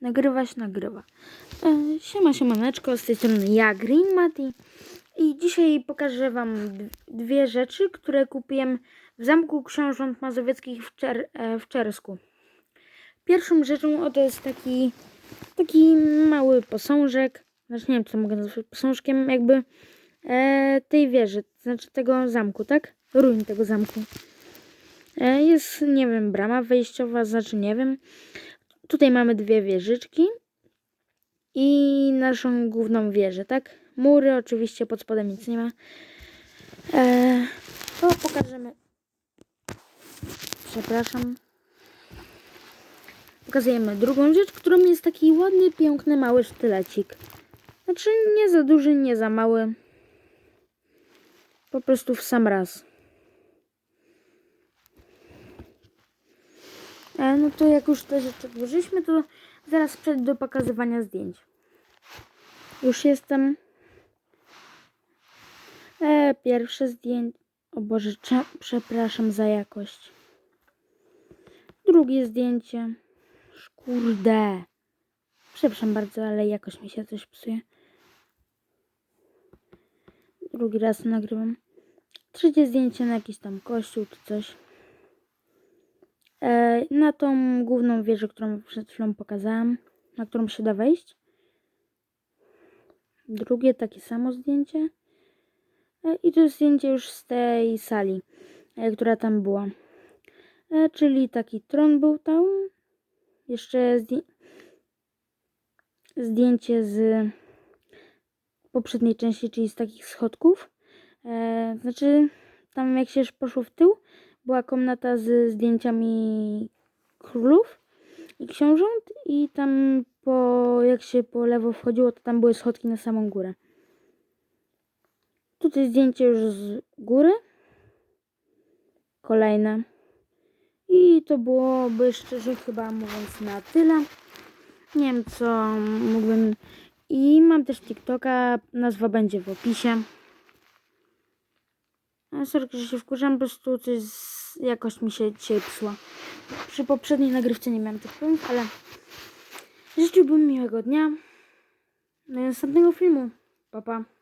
Nagrywać, nagrywa. E, siema, siemaneczko, z tej strony ja, Green Mati. I dzisiaj pokażę wam dwie rzeczy, które kupiłem w Zamku Książąt Mazowieckich w, Czer- e, w Czersku. Pierwszą rzeczą to jest taki, taki mały posążek. Znaczy nie wiem, co mogę nazwać posążkiem, jakby e, tej wieży, to znaczy tego zamku, tak? Ruin tego zamku. E, jest, nie wiem, brama wejściowa, znaczy nie wiem. Tutaj mamy dwie wieżyczki i naszą główną wieżę, tak? Mury, oczywiście pod spodem nic nie ma. E, to pokażemy. Przepraszam. Pokazujemy drugą rzecz, którą jest taki ładny, piękny, mały sztylecik. Znaczy nie za duży, nie za mały. Po prostu w sam raz. No to jak już te rzeczy odłożyliśmy, to zaraz przejdę do pokazywania zdjęć. Już jestem. E, pierwsze zdjęcie. O Boże, przepraszam za jakość. Drugie zdjęcie. Kurde. Przepraszam bardzo, ale jakoś mi się coś psuje. Drugi raz nagrywam. Trzecie zdjęcie na jakiś tam kościół czy coś. E, na tą główną wieżę, którą przed chwilą pokazałam, na którą się da wejść. Drugie takie samo zdjęcie. E, I to jest zdjęcie już z tej sali, e, która tam była. Czyli taki tron był tam. Jeszcze zdję zdjęcie z poprzedniej części, czyli z takich schodków. Znaczy, tam jak się już poszło w tył, była komnata z zdjęciami królów i książąt i tam po, jak się po lewo wchodziło, to tam były schodki na samą górę. Tutaj zdjęcie już z góry. Kolejne. I to byłoby szczerze chyba mówiąc na tyle. Nie wiem co mógłbym... I mam też TikToka, nazwa będzie w opisie. A sorry, że się wkurzam, po prostu coś z... jakoś mi się dzisiaj psuła. Przy poprzedniej nagrywce nie miałem tych problemów, ale życzyłbym miłego dnia. Do następnego filmu. Pa, pa.